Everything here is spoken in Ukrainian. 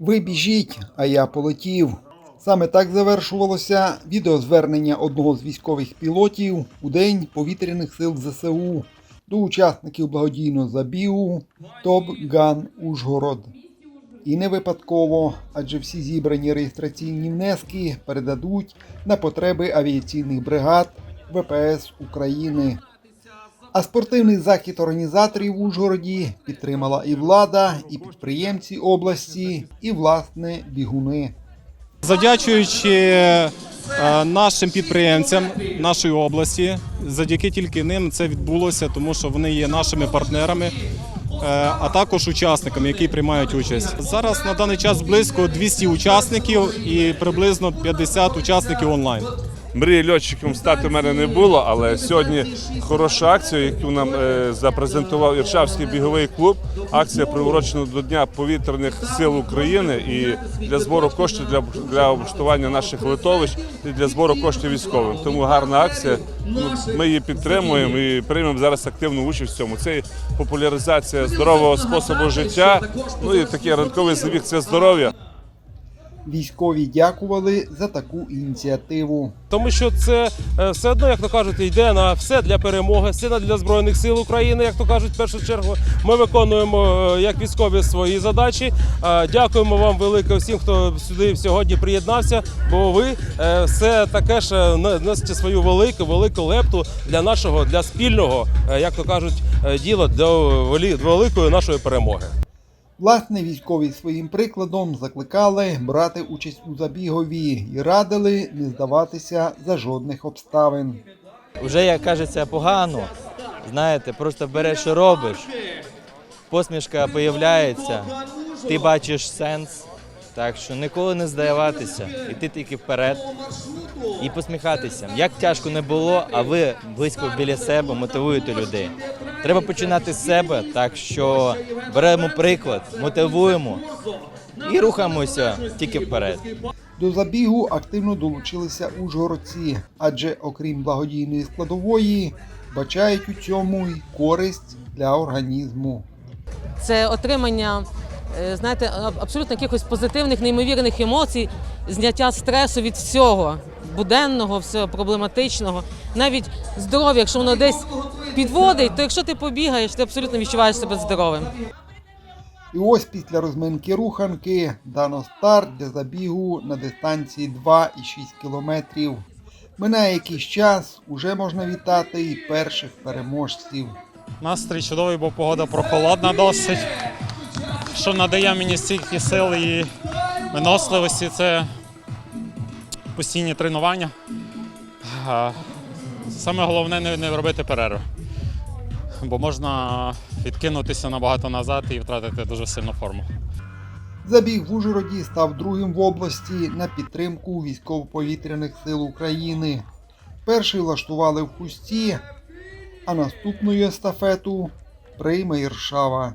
Ви біжіть, а я полетів. Саме так завершувалося відеозвернення одного з військових пілотів у День повітряних сил ЗСУ до учасників благодійного забігу Топ Ган Ужгород. І не випадково, адже всі зібрані реєстраційні внески передадуть на потреби авіаційних бригад ВПС України. А спортивний захід організаторів в Ужгороді підтримала і влада, і підприємці області, і власне бігуни. Завдячуючи е, нашим підприємцям нашої області, завдяки тільки ним це відбулося, тому що вони є нашими партнерами, е, а також учасниками, які приймають участь. Зараз на даний час близько 200 учасників і приблизно 50 учасників онлайн. Мрії льотчиком стати в мене не було, але сьогодні хороша акція, яку нам е, запрезентував Іршавський біговий клуб. Акція приурочена до Дня повітряних сил України і для збору коштів для, для облаштування наших литовищ і для збору коштів військовим. Тому гарна акція. Ми її підтримуємо і приймемо зараз активну участь в цьому. Це популяризація здорового способу життя. Ну і такий ранковий забіг це здоров'я. Військові дякували за таку ініціативу. Тому що це е, все одно, як то кажуть, йде на все для перемоги, все для збройних сил України. Як то кажуть, в першу чергу ми виконуємо е, як військові свої задачі. Е, Дякуємо вам велике всім, хто сюди сьогодні приєднався. Бо ви все таке ж е, носите свою велику велику лепту для нашого для спільного, як то кажуть, діла до великої нашої перемоги. Власне, військові своїм прикладом закликали брати участь у забігові і радили не здаватися за жодних обставин. Вже як кажеться погано. Знаєте, просто береш і робиш. Посмішка появляється, ти бачиш сенс. Так що ніколи не здаватися, іти тільки вперед і посміхатися. Як тяжко не було, а ви близько біля себе мотивуєте людей. Треба починати з себе, так що беремо приклад, мотивуємо і рухаємося тільки вперед. До забігу активно долучилися ужгородці, адже окрім благодійної складової, бачають у цьому й користь для організму. це отримання, е, знаєте, абсолютно якихось позитивних, неймовірних емоцій, зняття стресу від всього буденного, всього проблематичного, навіть здоров'я, якщо воно десь підводить, то якщо ти побігаєш, ти абсолютно відчуваєш себе здоровим. І ось після розминки руханки дано старт для забігу на дистанції 2,6 кілометрів. Минає якийсь час, уже можна вітати і перших переможців. Настрій чудовий, бо погода прохолодна досить. Що надає мені стільки сил і виносливості, це постійні тренування. Саме головне не, робити перерв, бо можна відкинутися набагато назад і втратити дуже сильну форму. Забіг в Ужгороді став другим в області на підтримку військово-повітряних сил України. Перший влаштували в Хусті, а наступну естафету прийме Іршава.